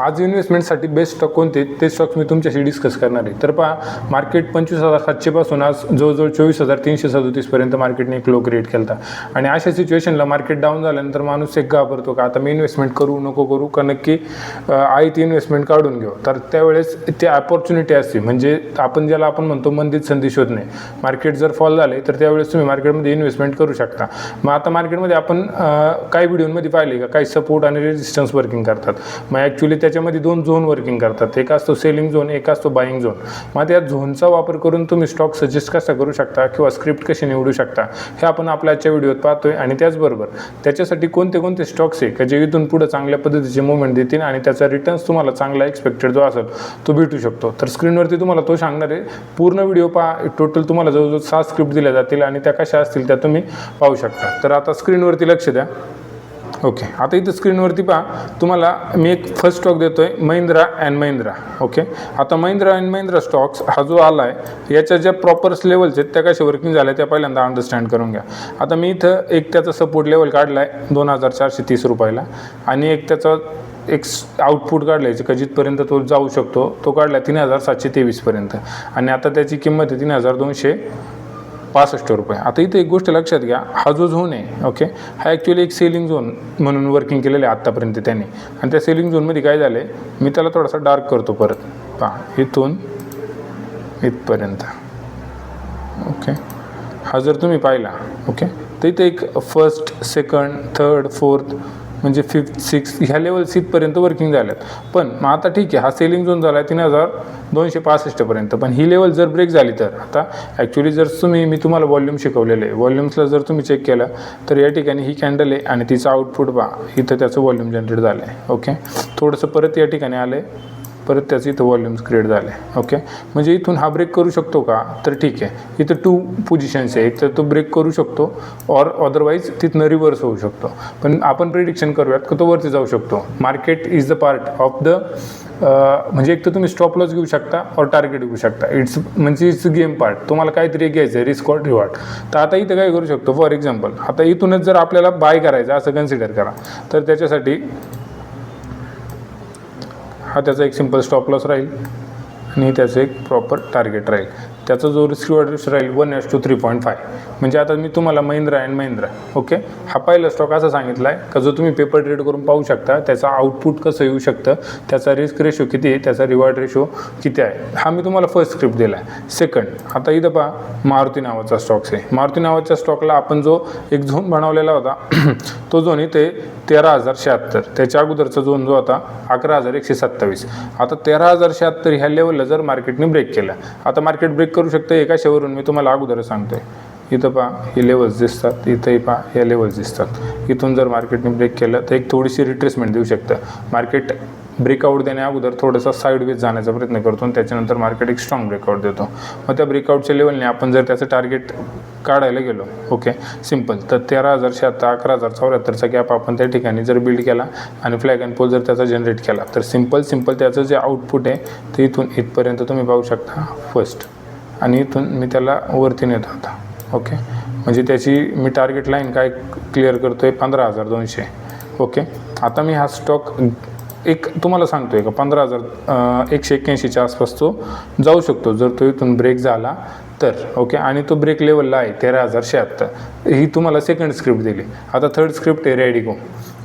आज इन्व्हेस्टमेंटसाठी best stock कोणते? ते स्टॉक्स मी तुमच्याशी डिस्कस करणार आहे. तर पहा मार्केट पंचवीस हजार सातशेपासून आज जवळजवळ चोवीस हजार तीनशे सदोतीसपर्यंत मार्केटने एक लो क्रिएट केला होता आणि अशा सिच्युएशनला मार्केट डाऊन झाल्यानंतर माणूस एक घाबरतो का? आता मी इन्व्हेस्टमेंट करू नको करू का नक्की आई ती इन्व्हेस्टमेंट काढून घेऊ? तर त्यावेळेस ते अपॉर्च्युनिटी असते. म्हणजे आपण ज्याला आपण म्हणतो मंदीत संधी शोधणे. मार्केट जर फॉल झाले तर त्यावेळेस तुम्ही मार्केटमध्ये इन्व्हेस्टमेंट करू शकता. मग आता मार्केटमध्ये आपण काही व्हिडिओमध्ये पाहिले का? काही सपोर्ट आणि रेजिस्टन्स वर्किंग करतात. मग ॲक्च्युली त्याच्यामध्ये दोन झोन वर्किंग करतात. एक असतो सेलिंग झोन एक असतो बाईंग झोन मग त्या झोनचा वापर करून तुम्ही स्टॉक सजेस्ट कसा करू शकता किंवा स्क्रिप्ट कशी निवडू शकता हे आपण आपल्या आजच्या व्हिडिओत पाहतोय. आणि त्याचबरोबर त्याच्यासाठी कोणते कोणते स्टॉक्स आहे का जे इथून पुढे चांगल्या पद्धतीचे मुवमेंट देतील आणि त्याचा रिटर्न्स तुम्हाला चांगला एक्सपेक्टेड जो असेल तो भेटू शकतो. तर स्क्रीनवरती तुम्हाला तो सांगणार आहे. पूर्ण व्हिडिओ पहा. टोटल तुम्हाला जवळजवळ सहा स्क्रिप्ट दिल्या जातील आणि त्या कशा असतील त्या तुम्ही पाहू शकता. तर आता स्क्रीनवरती लक्ष द्या. ओके आता इथं स्क्रीनवरती पहा. तुम्हाला मी एक फर्स्ट स्टॉक देतो आहे महिंद्रा अँड महिंद्रा. ओके आता महिंद्रा अँड महिंद्रा स्टॉक्स हा जो आला आहे याच्या ज्या प्रॉपर्स लेवल्स आहेत त्या कशा वर्किंग झाल्या त्या पहिल्यांदा अंडरस्टँड करून घ्या. आता मी इथं एक त्याचा सपोर्ट लेवल काढला आहे दोन हजार चारशे तीस रुपयाला. आणि एक त्याचा एक आउटपुट काढला आहे का जिथपर्यंत तो जाऊ शकतो तो काढला तीन हजार सातशे तेवीसपर्यंत. आणि आता त्याची किंमत आहे तीन हजार दोनशे पासष्ट रुपये. आता इथे एक गोष्ट लक्षात घ्या. हा जो झोन आहे ओके हा ॲक्च्युली एक सेलिंग झोन म्हणून वर्किंग केलेलं आहे आत्तापर्यंत त्यांनी. आणि त्या सेलिंग झोनमध्ये काय झालं आहे मी त्याला थोडासा डार्क करतो परत. पहा इथून इथपर्यंत. ओके हा जर तुम्ही पाहिला ओके तर इथे एक फर्स्ट सेकंड थर्ड फोर्थ म्हणजे फिफ्थ सिक्स ह्या लेवल इथपर्यंत वर्किंग झाल्यात. पण मग आता ठीक आहे हा सेलिंग झोन झाला आहे तीन हजार दोनशे पासष्टपर्यंत पण ही लेवल जर ब्रेक झाली तर आता ॲक्च्युली जर तुम्ही मी तुम्हाला वॉल्यूम शिकवलेलं आहे. वॉल्यूम्सला जर तुम्ही चेक केलं तर या ठिकाणी ही कॅन्डल आहे आणि तिचं आउटपुट पहा. इथं त्याचं वॉल्यूम जनरेट झालं आहे ओके थोडंसं परत या ठिकाणी आलं आहे परत त्याचे इथं वॉल्यूम्स क्रिएट झाले. ओके म्हणजे इथून हा ब्रेक करू शकतो का? तर ठीक आहे. इथं टू पोझिशन्स आहे. एक तर तो ब्रेक करू शकतो और अदरवाईज तिथनं रिव्हर्स होऊ शकतो. पण आपण प्रिडिक्शन करूयात का तो वरती जाऊ शकतो. Market is the part of the म्हणजे एक तर तुम्ही स्टॉप लॉस घेऊ शकता और टार्गेट घेऊ शकता. इट्स म्हणजे इट्स गेम पार्ट तुम्हाला काहीतरी घ्यायचं आहे रिस्क ऑर रिवॉर्ड तर आता इथं काय करू शकतो? फॉर एक्झाम्पल आता इथूनच जर आपल्याला बाय करायचं असं कन्सिडर करा. तर त्याच्यासाठी हा त्याचा एक सिंपल स्टॉप लॉस राहील आणि त्याचं एक प्रॉपर टार्गेट राहील. त्याचा जो रिस्क राहील one is to three point five म्हणजे आता मी तुम्हाला महिंद्रा अँड महिंद्रा ओके हा पहिला स्टॉक असा सांगितला आहे का जो तुम्ही पेपर ट्रेड करून पाहू शकता त्याचा आउटपुट कसं येऊ शकतं त्याचा रिस्क रेशो किती आहे त्याचा रिवॉर्ड रेशो किती आहे? हा मी तुम्हाला फर्स्ट स्क्रिप्ट दिला आहे सेकंड आता इथं पहा मारुती नावाचा स्टॉक्स आहे. मारुती नावाच्या स्टॉकला आपण जो एक झोन बनवलेला होता तो झोन इथे तेरा हजार शहात्तर त्याच्या अगोदरचा झोन जो होता अकरा हजार एकशे सत्तावीस. आता तेरा हजार शहात्तर ह्या लेवलला जर मार्केटने ब्रेक केला आता मार्केट ब्रेक करू शकतं एका शेवरून मी तुम्हाला अगोदरच सांगतोय. इथं पहा हे लेवल्स दिसतात. इथंही पहा या लेवल्स दिसतात. इथून जर मार्केटने ब्रेक केलं तर एक थोडीशी रिट्रेसमेंट देऊ शकतं. मार्केट ब्रेकआउट देण्या अगोदर थोडासा साईडवेज जाण्याचा प्रयत्न करतो आणि त्याच्यानंतर मार्केट एक स्ट्रॉंग ब्रेकआउट देतो. मग त्या ब्रेकआउटच्या लेवलने आपण जर त्याचं टार्गेट काढायला गेलो ओके सिंपल तर तेरा हजार शहात्तर अकरा हजार चौऱ्याहत्तरचा गॅप आपण त्या ठिकाणी जर बिल्ड केला आणि फ्लॅग अँड पोल जर त्याचा जनरेट केला तर सिंपल सिंपल त्याचं जे आउटपुट आहे ते इथून इथपर्यंत तुम्ही पाहू शकता फर्स्ट आणि इथून मी त्याला वरती नेत होता ओके म्हणजे त्याची मी टार्गेट लाईन काय क्लिअर करतो आहे पंधरा हजार दोनशे. ओके आता मी हा स्टॉक एक तुम्हाला सांगतोय का? पंधरा हजार एकशे एक्क्याऐंशीच्या आसपास तो जाऊ शकतो. जर तो इथून ब्रेक झाला तर. ओके आणि तो ब्रेक लेवलला आहे तेरा हजार शहात्तर. ही तुम्हाला सेकंड स्क्रिप्ट दिली. आता थर्ड स्क्रिप्ट आहे रेडिको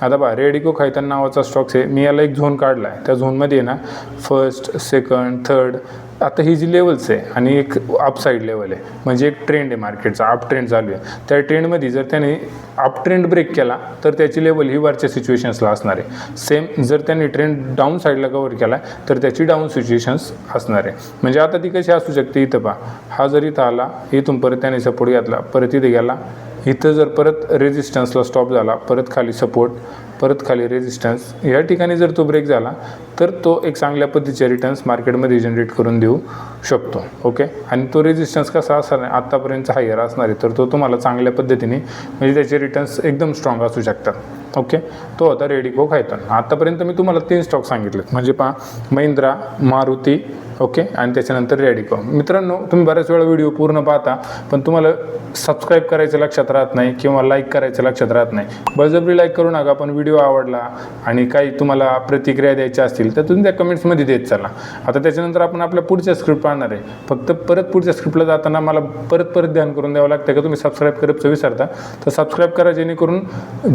आता बा रेडिको खायतान नावाचा स्टॉक्स आहे. मी याला एक झोन काढला आहे त्या झोनमध्ये आहे ना फर्स्ट सेकंड थर्ड आता ही जी लेवल्स आहे आणि एक अपसाईड लेवल आहे म्हणजे एक ट्रेंड आहे मार्केटचा अप ट्रेंड चालू आहे. त्या ट्रेंडमध्ये जर त्याने अप ट्रेंड ब्रेक केला तर त्याची लेवल ही वरच्या सिच्युएशन्सला असणार आहे. सेम जर त्याने ट्रेंड डाऊन साईडला कवर केला तर त्याची डाऊन सिच्युएशन्स असणार आहे. म्हणजे आता ती कशी असू शकते इथं पहा. हा जर इथं आला इथून परत त्याने सपोर्ट घेतला परत इथे गेला इथं जर परत रेजिस्टन्सला स्टॉप झाला परत खाली सपोर्ट परत खाली रेजिस्टन्स या ठिकाणी जर तो ब्रेक झाला तर तो एक चांगल्या पद्धतीचे रिटर्न्स मार्केटमध्ये जनरेट करून देऊ शकतो. ओके आणि तो रेजिस्टन्स कसा असणार आत्तापर्यंत हायर असणार आहे तर तो तुम्हाला चांगल्या पद्धतीने म्हणजे त्याचे रिटर्न्स एकदम स्ट्रॉंग असू शकतात. ओके तो होता रेडिको खायतन आत्तापर्यंत मी तुम्हाला तीन स्टॉक सांगितलेत. म्हणजे पहा महिंद्रा मारुती ओके? आणि त्याच्यानंतर रॅडिको मित्रांनो तुम्ही बऱ्याच वेळा व्हिडिओ पूर्ण पाहता पण तुम्हाला सबस्क्राईब करायचं लक्षात राहत नाही किंवा लाईक करायचं लक्षात राहत नाही. बळजबरी लाईक करू नका पण व्हिडिओ आवडला आणि काही तुम्हाला प्रतिक्रिया द्यायच्या असतील तर तुम्ही त्या कमेंट्समध्ये देत चला. आता त्याच्यानंतर आपण आपल्या पुढच्या स्क्रिप्ट पाहणार आहे. फक्त परत पुढच्या स्क्रिप्टला जाताना मला परत परत ध्यान करून द्यावं लागतं का? तुम्ही सबस्क्राईब करायचं विसरता. तर सबस्क्राईब करा जेणेकरून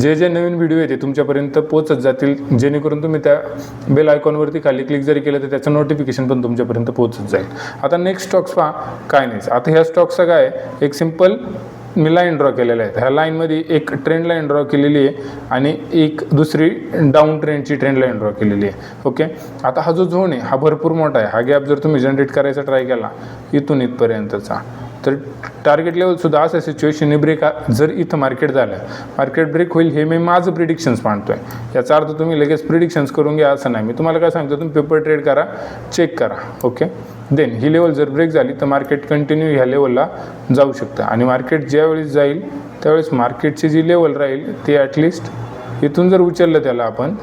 जे जे नवीन व्हिडिओ येते तुमच्यापर्यंत पोहोचत जातील. जेणेकरून तुम्ही त्या बेल आयकॉनवरती खाली क्लिक जरी केलं तर त्याचं नोटिफिकेशन पण तुमच्यापर्यंत पोहोचत जाईल. आता नेक्स्ट स्टॉक्स पहा. काय नाही. आता ह्या स्टॉक्सचं काय? आहे? एक सिंपल मी लाईन ड्रॉ केलेल्या आहेत. ह्या लाईनमध्ये एक ट्रेंड लाईन ड्रॉ केलेली आहे आणि एक दुसरी डाऊन ट्रेंडची ट्रेंड लाईन ड्रॉ केलेली आहे. ओके आता हा जो झोन आहे हा भरपूर मोठा आहे. हा गॅप जर तुम्ही जनरेट करायचा ट्राय केला इथून इथपर्यंतचा. तर टार्गेट लेवलसुद्धा असं सिच्युएशन ब्रेक जर इथं मार्केट झालं मार्केट ब्रेक होईल हे मी माझं प्रिडिक्शन्स मांडतोय. याचा अर्थ तुम्ही लगेच प्रिडिक्शन्स करून घ्या असं नाही. मी तुम्हाला काय सांगतो तुम्ही पेपर ट्रेड करा चेक करा ओके देन ही लेवल जर ब्रेक झाली तर मार्केट कंटिन्यू ह्या लेवलला जाऊ शकतं. आणि मार्केट ज्यावेळेस जाईल त्यावेळेस मार्केटची जी लेवल राहील ती ॲटलिस्ट इथून जर उचललं त्याला आपण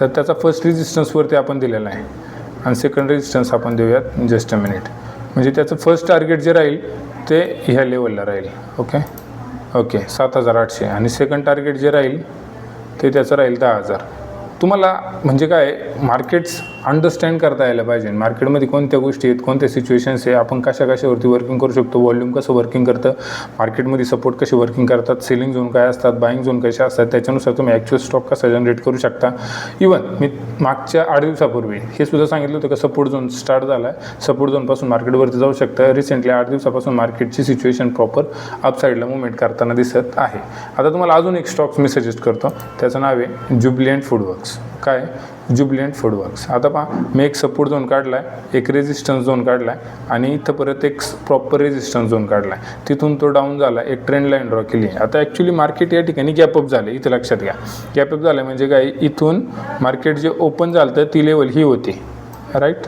तर त्याचा फर्स्ट रेजिस्टन्सवरती आपण दिलेला आहे. आणि सेकंड रेजिस्टन्स आपण देऊयात जस्ट अ मिनिट म्हणजे त्याचं फर्स्ट टार्गेट जे राहील ते ह्या लेवलला राहील. ओके ओके सात हजार आठशे. आणि सेकंड टार्गेट जे राहील ते त्याचं राहील दहा हजार. तुम्हाला म्हणजे काय मार्केट्स अंडरस्टँड करता यायला पाहिजे. मार्केटमध्ये कोणत्या गोष्टी आहेत कोणत्या सिच्युएशन्स आहे आपण कशा कशावरती वर्किंग करू शकतो व्हॉल्यूम कसं वर्किंग करतं मार्केटमध्ये सपोर्ट कसे वर्किंग करतात सेलिंग झोन काय असतात बाईंग झोन कसे असतात त्याच्यानुसार तुम्ही ॲक्च्युअल स्टॉक कसा जनरेट करू शकता. इवन मी मागच्या आठ दिवसापूर्वी हे सुद्धा सांगितलं होतं का सपोर्ट झोन स्टार्ट झाला आहे. सपोर्ट झोनपासून मार्केटवरती जाऊ शकतं. रिसेंटली आठ दिवसापासून मार्केटची सिच्युएशन प्रॉपर अपसाईडला मुवमेंट करताना दिसत आहे. आता तुम्हाला अजून एक स्टॉक्स मी सजेस्ट करतो. त्याचं नाव आहे ज्युबिलियंट फूडवर्क्स काय? जुबिलियंट फूडवर्क्स आता पहा मी एक सपोर्ट झोन काढला आहे एक रेजिस्टन्स झोन काढला आहे आणि इथं परत एक प्रॉपर रेजिस्टन्स झोन काढला आहे तिथून तो डाऊन झाला एक ट्रेंड लाईन ड्रॉ केली. आता ॲक्च्युली मार्केट या ठिकाणी गॅपअप झालं इथं लक्षात घ्या. गॅपअप झालं म्हणजे काय? इथून मार्केट जे ओपन झालं तर ती लेवल ही होती. राईट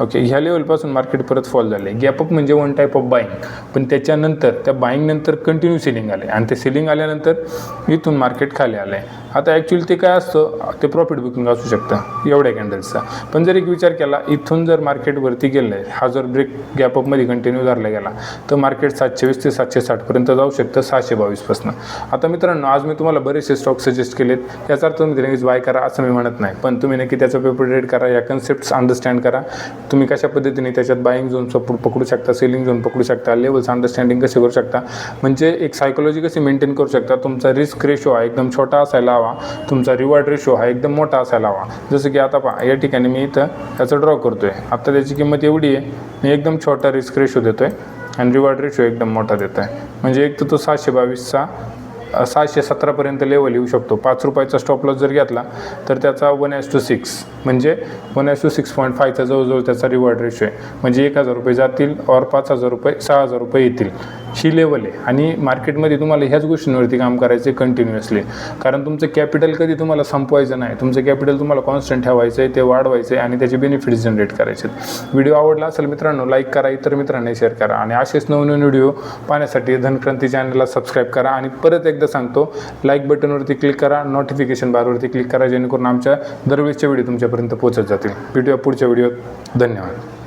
ओके ह्या लेवलपासून मार्केट परत फॉल झाले गॅपअप म्हणजे वन टाईप ऑफ बाईंग पण त्याच्यानंतर त्या बाईंग नंतर कंटिन्यू सेलिंग आले आणि ते सेलिंग आल्यानंतर इथून मार्केट खाली आलं आहे आता ॲक्च्युली ते काय असतं ते प्रॉफिट बुकिंग असू शकतं. एवढ्या कॅन्डल्सचा पण जर एक विचार केला इथून जर मार्केटवरती गेलं आहे हा जर ब्रेक गॅपअपमध्ये कंटिन्यू धरला गेला तर मार्केट सातशे वीस ते सातशे साठपर्यंत जाऊ शकतं सहाशे बावीसपासून आता मित्रांनो आज मी तुम्हाला बरेचसे स्टॉक सजेस्ट केलेत. याचा अर्थ तुम्ही लगेच बाय करा असं मी म्हणत नाही. पण तुम्ही नक्की त्याचा पेपर ट्रेड करा या कन्सेप्ट अंडरस्टँड करा. तुम्ही कशा पद्धतीने त्याच्यात बाईंग झोन सपोर्ट पकडू शकता सेलिंग झोन पकडू शकता लेवल्स अंडरस्टँडिंग कसे करू शकता म्हणजे एक सायकोलॉजी कशी मेंटेन करू शकता तुमचा रिस्क रेशो हा एकदम छोटा असायला हवा तुमचा रिवॉर्ड रेशो हा एकदम मोठा असायला हवा. जसं की आता पहा या ठिकाणी मी इथं याचं ड्रॉ करतो आहे आता त्याची किंमत एवढी आहे मी एकदम छोटा रिस्क रेशो देतो आहे आणि रिवॉर्ड रेशो एकदम मोठा देतो आहे म्हणजे एक तर तो सहाशे बावीसचा सहाशे सतरापर्यंत लेवल येऊ शकतो. पाच रुपयाचा स्टॉप लॉस जर घेतला तर त्याचा वन एस टू सिक्स म्हणजे one is to six point फायचा जवळजवळ त्याचा रिवॉर्ड रेशो आहे. म्हणजे एक हजार रुपये जातील और पाच हजार रुपये सहा हजार रुपये येतील. ही लेवल आहे. आणि मार्केटमध्ये तुम्हाला ह्याच गोष्टींवरती काम करायचं आहे कंटिन्युअसली कारण तुमचं कॅपिटल कधी तुम्हाला संपवायचं नाही. तुमचं कॅपिटल तुम्हाला कॉन्स्टंट ठेवायचं आहे ते वाढवायचं आहे आणि त्याचे बेनिफिट्स जनरेट करायचे आहेत व्हिडिओ आवडला असेल मित्रांनो लाईक करा इतर मित्रांनी शेअर करा. आणि असेच नवनवीन व्हिडिओ पाहण्यासाठी धनक्रांती चॅनलला सबस्क्राईब करा. आणि परत एकदा सांगतो लाईक बटनवरती क्लिक करा नोटिफिकेशन बारवरती क्लिक करा जेणेकरून आमच्या दरवेळेसचे व्हिडिओ तुमच्यापर्यंत पोहोचत जातील. भेटूया पुढच्या व्हिडिओत धन्यवाद.